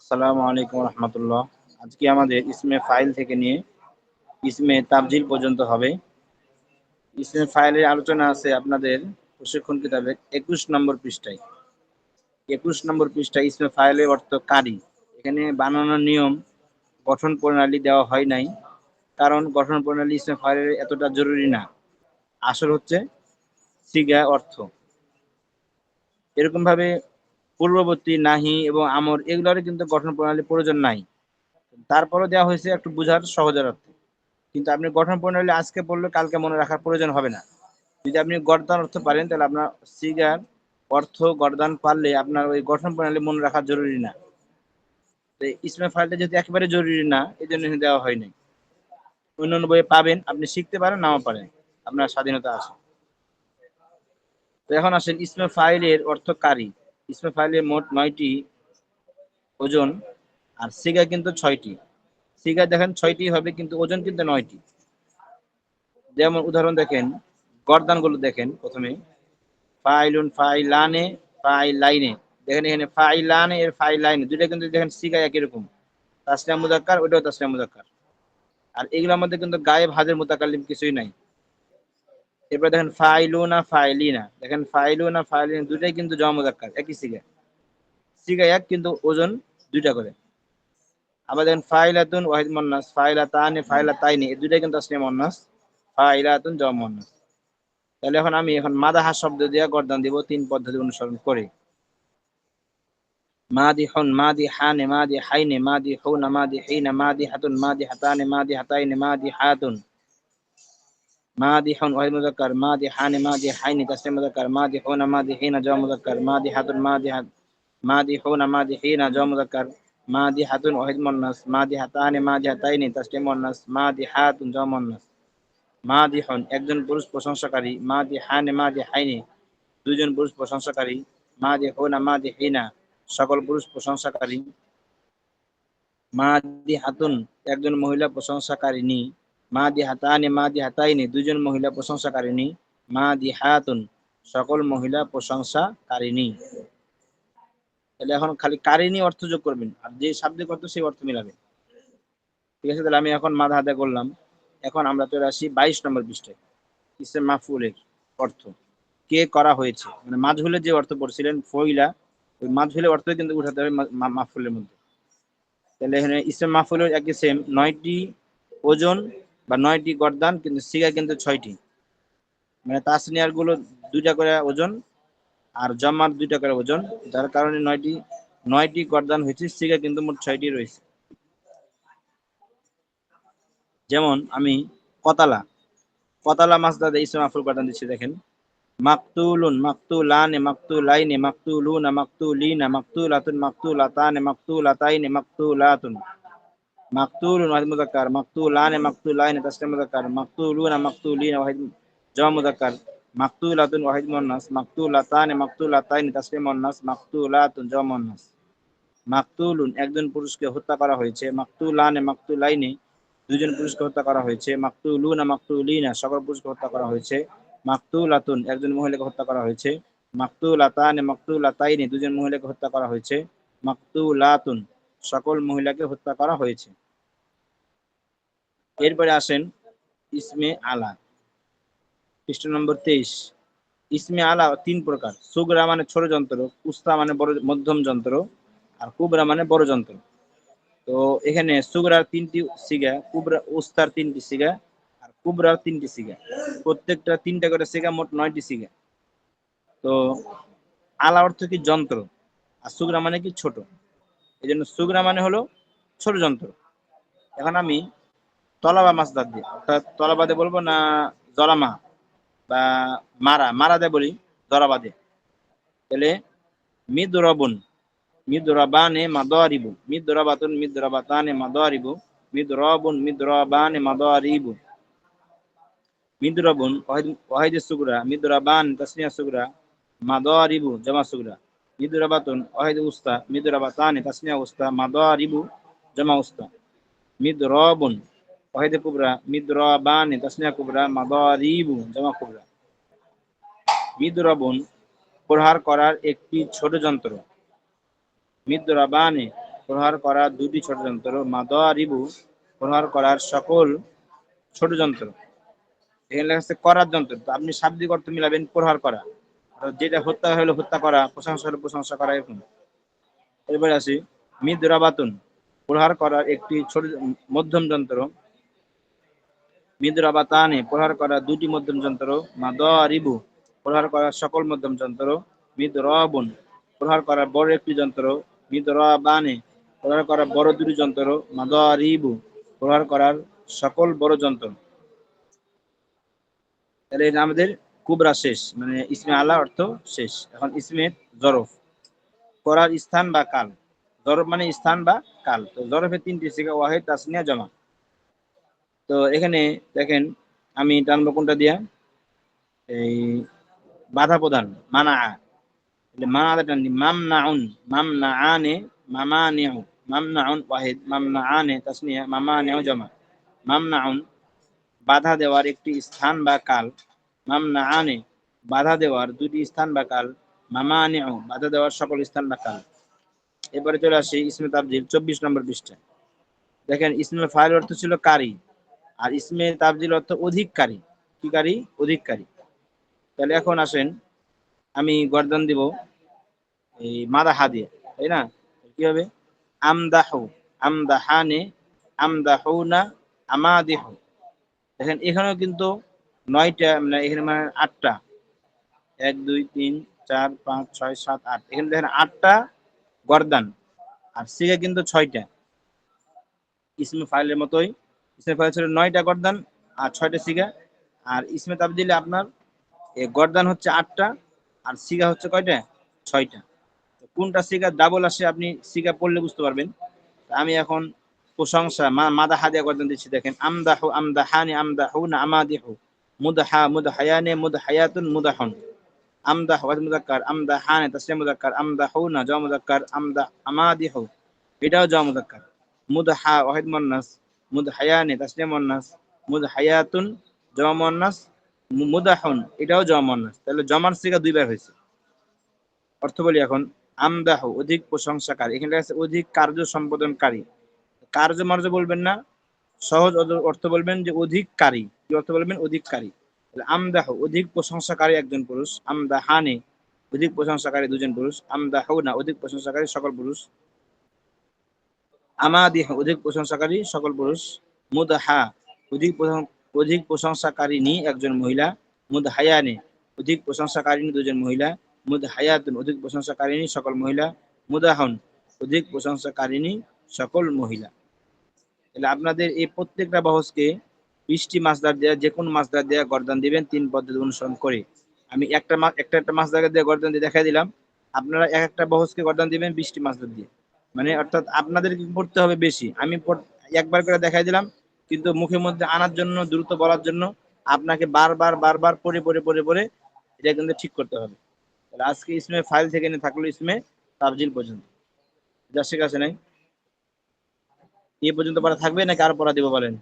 আসসালামু আলাইকুম রহমতুল্লাহ। আজকে আমাদের ইসমে ফাইল থেকে নিয়ে ইসমে তাবজিল পর্যন্ত হবে। ইসমে ফাইলের আলোচনা আছে আপনাদের প্রশিক্ষণ কিতাবের একুশ নম্বর পৃষ্ঠায়। একুশ নম্বর পৃষ্ঠায় ইসমে ফাইলের অর্থ কারি। এখানে বানানোর নিয়ম, গঠন প্রণালী দেওয়া হয় নাই। কারণ গঠন প্রণালী ইসমে ফাইলের এতটা জরুরি না। আসল হচ্ছে সিগা অর্থ। এরকম ভাবে পূর্ববর্তী নাহি এবং আমর এগুলোর কিন্তু গঠন প্রণালী প্রয়োজন নাই। তারপরও দেওয়া হয়েছে একটু বুঝার সহজের অর্থে কিন্তু আপনি গঠন প্রণালী আজকে পড়লে কালকে মনে রাখার প্রয়োজন হবে না। যদি আপনি গরদান অর্থ পারেন, তাহলে আপনার সিগার অর্থ গরদান পারলে আপনার ওই গঠন প্রণালী মনে রাখা জরুরি না। ইসমে ফাইলটা যেহেতু একেবারে জরুরি না এই জন্য দেওয়া হয়নি। অন্য বইয়ে পাবেন, আপনি শিখতে পারেন, নাও পারেন। আপনার স্বাধীনতা আছে। তো এখন আসেন ইসমে ফাইলের অর্থ কারি ইসমে ফাইলের মোট নয়টি ওজন আর সিগা কিন্তু ছয়টি। সিগা দেখেন ছয়টি হবে কিন্তু ওজন কিন্তু নয়টি। যেমন উদাহরণ দেখেন গরদানগুলো দেখেন প্রথমে। ফাইলুন ফাইলানে, ফাইলাইনে। দেখেন এখানে ফাই ফাইলানে এর ফাই ফাইলাইনে। দুইটা কিন্তু দেখেন সিগা একই রকম। তাসলিয়া মুজাক্কার ওইটাও তাসলিয়া মুজাক্কার আর এগুলোর মধ্যে কিন্তু গায়ে ভাজের মুতাকাল্লিম কিছুই নাই। এরপর দেখেন ফাইলুনা ফাইলিনা। দেখেন ফাইলুনা ফাইলিনা দুটাই কিন্তু জমা মুজাক্কার একই সিগা। সিগা এক কিন্তু ওজন দুইটা করে। আবার দেখেন ফাইলাতুন ওয়াহিদ মন্নাস, ফাইলাতানে, ফাইলাতাইনি, এই দুইটাই কিন্তু আসলে মন্নাস। ফাইলাতুন জমা মন্নাস। তাহলে এখন আমি এখন মাদাহা শব্দ দিয়ে গর্দান দিব, তিন পদ্ধতি অনুসরণ করে। মাদি হন, মাদি হানে, মাদি হাইনে, মাদি হৌনা, মাদি হিনা, মাদি হাতুন, মাদি হাতানে, মাদি হাতাইনে, মাদি হাতুন। মাদিহন ওয়াহিদ মুজাক্কার মাদি হানে মাদি হাইনি তাসলিম মুজাক্কার মাদি হুনা, মাদি হিনা জওয়া মুজাক্কার মাদি হাতুন, মাদি হাত, মাদি হুনা, মাদি হিনা জওয়া মুজাক্কার মাদি হাতুন ওয়াহিদ মুন্নাস, মাদি হাতানে মাদি মুন্নাস, মাদি হাতুন জওয়া মুন্নাস। মাদিহন একজন পুরুষ প্রশংসাকারী, মাদি হানে, মাদি হাইনি দুজন পুরুষ প্রশংসাকারী, মাদি হুনা, মাদি হিনা সকল পুরুষ প্রশংসাকারী। মাদি হাতুন একজন মহিলা প্রশংসাকারিনী মা দি হাতানে মা দি হাতাইনি দুজন মহিলা প্রশংসাকারিনী মা দি হাতুন সকল মহিলা প্রশংসাকারিনী তাহলে এখন খালি কারিনী অর্থ যোগ করবেন, আর যে শাব্দিক অর্থ সেই অর্থ মিলাবেন ঠিক আছে, তাহলে আমি এখন মাথা হাতে করলাম। এখন আমরা চলে আসি বাইশ নম্বর পৃষ্ঠায়। ইসে মাফুলের অর্থ। কে করা হয়েছে? মানে মাঝহুলের যে অর্থ পড়ছিলেন ফইলা ওই মাঝহুলের অর্থ কিন্তু উঠাতে হবে মাহফুলের মধ্যে। তাহলে এখানে ইসলাম মাহফুলের একই সেম নয়টি ওজন বা নয়টি গরদান, কিন্তু সিগা কিন্তু ছয়টি। মানে তাসনিয়ারগুলো দুইটা করে ওজন আর জমার দুইটা করে ওজন। যার কারণে নয়টি নয়টি গরদান হয়েছে, সিগা কিন্তু মোট ছয়টি রয়েছে। যেমন আমি কতালা। কতালা মাছ দাদা ইসলাম আফুল গরদান দিচ্ছি, দেখেন। মাকতুলুন, মাকতুলানে, মাকতুলাইনে, মাকতুলুনা, মাকতুলিনা, মাকতুলাতুন, মাকতুলাতানে, মাকতুলাতাইনে, মাকতুলাতুন। মাকতুলুন ওয়াহিদ মুজাক্কার মাকতুলানে মাকতুলাইন তাসলিম মুজাক্কার মাকতুলুনা মাকতুলিনা ওয়াহিদ জমা মুজাক্কার মাকতুলাতুন ওয়াহিদ মুন্নাস মাকতুলাতানে মাকতুলাতাইন তাসলিম মুন্নাস মাকতুলাতুন জমা মুন্নাস মাকতুলুন একজন পুরুষকে হত্যা করা হয়েছে, মাকতুলানে, মাকতুলাইনে দুজন পুরুষকে হত্যা করা হয়েছে, মাকতুলুনা, মাকতুলিনা সকল পুরুষকে হত্যা করা হয়েছে। মাকতুলাতুন একজন মহিলাকে হত্যা করা হয়েছে, মাকতুলাতানে, মাকতুলাতাইনে দুজন মহিলাকে হত্যা করা হয়েছে। মাকতুলাতুন সকল মহিলাকে হত্যা করা হয়েছে। এরপরে আসেন ইসমে আলা। পৃষ্ঠ নম্বর তেইশ। ইসমে আলা তিন প্রকার। সুগরা মানে ছোট যন্ত্র, উস্তা মানে বড়, মধ্যম যন্ত্র, আর কুবরা মানে বড় যন্ত্র। তো এখানে সুগরার তিনটি সিগা, কুবরা, উস্তার তিনটি সিগা, আর কুবরার তিনটি সিগা। প্রত্যেকটা তিনটা করে সিগা মোট নয়টি সিগা। তো আলা অর্থ কি যন্ত্র, আর সুগরা মানে কি ছোট? এই জন্য সুগরা মানে হলো ছোট যন্ত্র। এখন আমি তলাবা মাছ দাঁত দিই। অর্থাৎ তলাবাদে বলব না জলামা বা মারা। মারা দে বলি জরাবাদে তাহলে মিদুরবুন, মিদুরাবানে মাদারিবু মিদুরাবাতুন, মিদুরাবাতানে মাদারিবু মিদুরাবুন, মিদুরাবানে মাদারিবু মিদুরাবুন, ওয়াহিদ সুগরা, মিদুরাবান, তাসনিয়া সুগরা মাদারিবু জামা সুগরা। মিদুরাবাতুন ওয়াহিদ উস্তা, মিদুরাবাতানে, তাসনিয়া উস্তা, মাদারিবু জামা উস্তা। মিদরাবুন ওয়াহিদ কুবরা, মিদরাবানে, তাসনিয়া কুবরা, মাদারিবু জামা কুবরা। মিদরাবুন, প্রহার করার একটি ছোট যন্ত্র। মিদরাবানে, প্রহার করা দুটি ছোট যন্ত্র। মাদারিবু, প্রহার করার সকল ছোট যন্ত্র। এখানে লেখা আছে করার যন্ত্র। আপনি শাব্দিক অর্থ মিলাবেন প্রহার করা। যেটা হত্যা হলো হত্যা করা, প্রশংসা হলো প্রশংসা করা, এরকম। এরপরে আসি মিদরাবাতুন প্রহার করার একটি ছোট মধ্যম যন্ত্র। মিদরাবাতানে প্রহার করা দুটি মধ্যম যন্ত্র। মাদারিবু প্রহার করা সকল মধ্যম যন্ত্র। মিদরাবুন প্রহার করার বড় একটি যন্ত্র। মিদরাবানে প্রহার করার বড় দুটি যন্ত্র। মাদারিবু প্রহার করার সকল বড় যন্ত্র। তাহলে আমাদের কুবরা শেষ মানে ইসমে আলা অর্থ শেষ। এখন ইসমে জরফ। করার স্থান বা কাল। জরফ মানে স্থান বা কাল। তো জরফের তিনটি শিখা ওয়াহেদ, তাসনিয়া, জমা। তো এখানে দেখেন, আমি টানবো কোনটা দিয়া? এই বাধা প্রদান, মানা। মানা টান মাম ওয়াহিদ। মাম জমা। বাধা দেওয়ার একটি স্থান বা কাল। মাম না আনে বাধা দেওয়ার দুটি স্থান বা কাল মামা নেও বাধা দেওয়ার সকল স্থান বা কাল এবারে চলে আসি ইসমে তাবজিল চব্বিশ নম্বর পৃষ্ঠা দেখেন, ইসমে ফাইল অর্থ ছিল কারি, আর ইসমে তাবজিল অর্থ অধিককারী। কি কারি? অধিককারী। তাহলে এখন আসেন, আমি গর্দন দিব এই মাদা হা দিয়ে, তাই না? কি হবে? আমদাহু, আমদাহানে, আমদাহুনা, আমাদিহু। দেখেন, এখানেও কিন্তু নয়টা মানে এখানে মানে আটটা। এক, দুই, তিন, চার, পাঁচ, ছয়, সাত, আট। এখানে দেখেন আটটা গর্দান, আর সিগা কিন্তু ছয়টা। ইসমে ফাইলের মতোই। ইসমে ফাইল ছিল নয়টা গর্দান আর ছয়টা সিগা। আর ইসমে তাবদিলে আপনার এ গর্দান হচ্ছে আটটা আর সিগা হচ্ছে কয়টা? ছয়টা। কোনটা সিগা ডাবল আসে আপনি সিগা পড়লে বুঝতে পারবেন। আমি এখন প্রশংসা মাদা হাদিয়া গর্দান দিচ্ছি দেখেন। আমদাহু আমদাহানি আমদাহু না আমাদি আমাদিহু। মুদহা, মুদহায়ানে, মুদহায়াতুন, মুদাহন। আমদাহ ওয়াজ মুজাক্কার আমদাহানে, তাসলিম মুজাক্কার আমদাহুনা জওয়া মুজাক্কার আমদা আমাদিহু। এটাও জওয়া মুজাক্কার মুদহা ওয়াহিদ মুন্নাস, মুদহায়ানে, তাসলিম মুন্নাস, মুদহায়াতুন জওয়া মুন্নাস, মুদাহুন, এটাও জওয়া মুন্নাস। তাহলে জমার সিগা দুইবার হয়েছে। অর্থ বলি এখন, আমদাহ, অধিক প্রশংসাকারী। এখানে আছে, অধিক কার্য সম্পাদনকারী। কার্য মার্য বলবেন না, সহজ অর্থ বলবেন যে অধিককারী। কি অর্থ বলবেন অধিককারী। আমদাহ অধিক প্রশংসাকারী একজন পুরুষ আমদাহানে অধিক প্রশংসাকারী দুজন পুরুষ আমদাহুনা অধিক প্রশংসাকারী সকল পুরুষ। আমাদিহ অধিক প্রশংসাকারী সকল পুরুষ। মুদহা অধিক অধিক প্রশংসাকারিনী একজন মহিলা। মুদহায়ানে অধিক প্রশংসাকারিনী দুজন মহিলা। মুদহায়াতুন অধিক প্রশংসাকারিনী সকল মহিলা। মুদাহন অধিক প্রশংসাকারিনী সকল মহিলা। তাহলে আপনাদের এই প্রত্যেকটা বহসকে বৃষ্টি মাছদার দেওয়া যে কোনো মাছদার দেওয়া গর্দান দিবেন, তিন পদ্ধতি অনুসরণ করে। আমি একটা মাছ একটা একটা মাছদার দিয়ে গর্দান দিয়ে দেখাই দিলাম। আপনারা এক একটা বহসকে গর্দান দিবেন বৃষ্টি মাছদার দিয়ে। মানে অর্থাৎ আপনাদের পড়তে হবে বেশি। আমি একবার করে দেখাই দিলাম, কিন্তু মুখের মধ্যে আনার জন্য, দ্রুত বলার জন্য আপনাকে বারবার বারবার পরে পরে পরে পরে এটা কিন্তু ঠিক করতে হবে। তাহলে আজকে ইসমে ফাইল থেকে নিয়ে থাকল ইসমে তাবজিল পর্যন্ত। যা শেখা আছে নাই? এ পর্যন্ত পড়া থাকবে নাকি আর পড়া দিব বলেন?